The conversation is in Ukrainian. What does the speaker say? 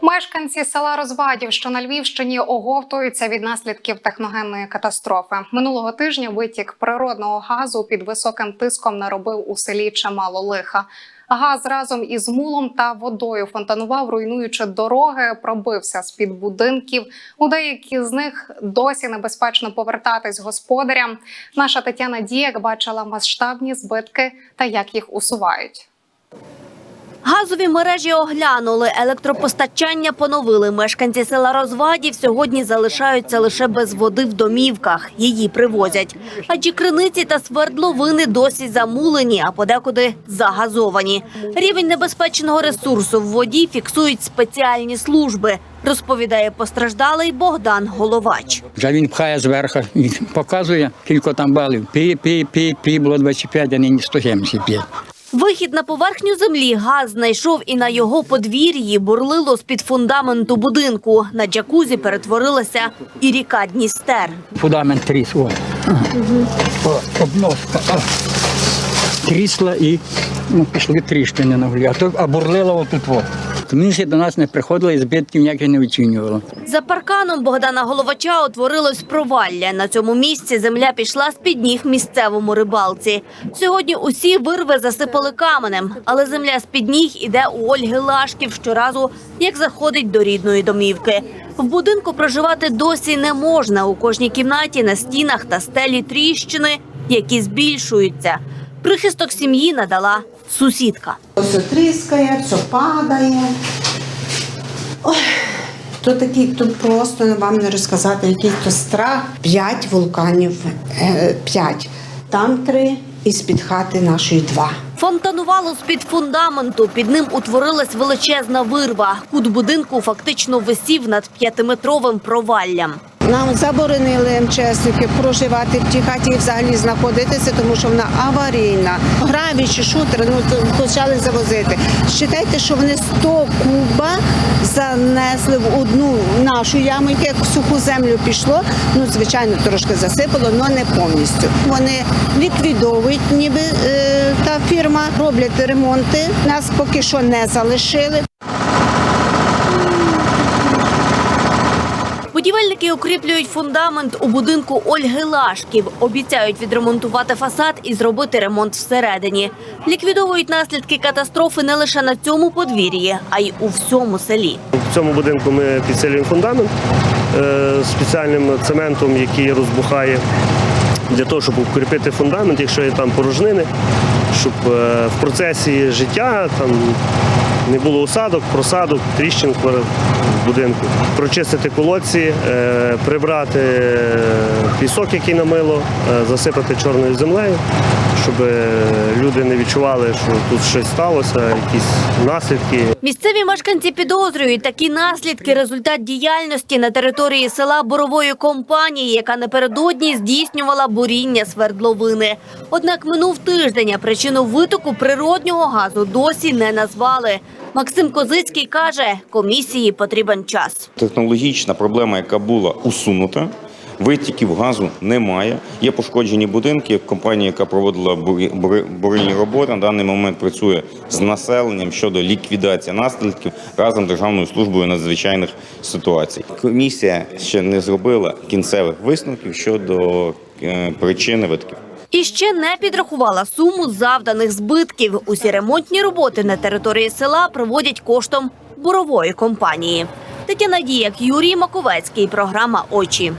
Мешканці села Розвадів, що на Львівщині, оговтуються від наслідків техногенної катастрофи. Минулого тижня витік природного газу під високим тиском наробив у селі чимало лиха. Газ разом із мулом та водою фонтанував, руйнуючи дороги, пробився з під будинків. У деякі з них досі небезпечно повертатись господарям. Наша Тетяна Діяк бачила масштабні збитки та як їх усувають. Газові мережі оглянули, електропостачання поновили. Мешканці села Розвадів сьогодні залишаються лише без води в домівках. Її привозять. Адже криниці та свердловини досі замулені, а подекуди загазовані. Рівень небезпечного ресурсу в воді фіксують спеціальні служби, розповідає постраждалий Богдан Головач. Вже він пхає зверху і показує, кілько там балів. Пі, пі, пі, пі, було 25, а нині 175. Вихід на поверхню землі газ знайшов і на його подвір'ї бурлило з-під фундаменту будинку. На джакузі перетворилася і ріка Дністер. Фундамент тріс. О. О. О. Трісла і ну, пішли тріщини на вулі. А то а бурлило отут. О. Комісія до нас не приходила і збитків ніяких не оцінювала. За парканом Богдана Головача утворилось провалля. На цьому місці земля пішла з-під ніг місцевому рибалці. Сьогодні усі вирви засипали каменем, але земля з-під ніг іде у Ольги Лашків щоразу, як заходить до рідної домівки. В будинку проживати досі не можна. У кожній кімнаті на стінах та стелі тріщини, які збільшуються. Прихисток сім'ї надала сусідка. Все тріскає, все падає. Ой, то такий, то просто вам не розказати, який то страх. П'ять вулканів, е, п'ять. Там три і з-під хати нашої два. Фонтанувало з-під фундаменту. Під ним утворилась величезна вирва. Кут будинку фактично висів над п'ятиметровим проваллям. Нам заборонили МЧСники проживати в тій хаті і взагалі знаходитися, тому що вона аварійна. Граві чи шутери ну, почали завозити. Считайте, що вони 100 куба занесли в одну нашу яму, як в суху землю пішло. Ну, звичайно, трошки засипало, але не повністю. Вони ліквідовують, ніби е, та фірма, роблять ремонти. Нас поки що не залишили. Будівельники укріплюють фундамент у будинку Ольги Лашків. Обіцяють відремонтувати фасад і зробити ремонт всередині. Ліквідовують наслідки катастрофи не лише на цьому подвір'ї, а й у всьому селі. В цьому будинку ми підсилюємо фундамент е, спеціальним цементом, який розбухає для того, щоб укріпити фундамент, якщо є там порожнини, щоб е, в процесі життя там не було осадок, просадок, тріщин в будинку. Прочистити колодці, е, прибрати е, пісок, який намило, засипати чорною землею, щоб люди не відчували, що тут щось сталося, якісь наслідки. Місцеві мешканці підозрюють такі наслідки результат діяльності на території села борової компанії, яка напередодні здійснювала буріння свердловини. Однак минув тиждень, а причину витоку природнього газу досі не назвали. Максим Козицький каже, комісії потрібен час. Технологічна проблема, яка була усунута. Витіків газу немає. Є пошкоджені будинки. Компанія, яка проводила бурильні роботи, на даний момент працює з населенням щодо ліквідації наслідків разом з Державною службою надзвичайних ситуацій. Комісія ще не зробила кінцевих висновків щодо е, причини витків. І ще не підрахувала суму завданих збитків. Усі ремонтні роботи на території села проводять коштом бурової компанії. Тетяна Діяк, Юрій Маковецький. Програма Очі.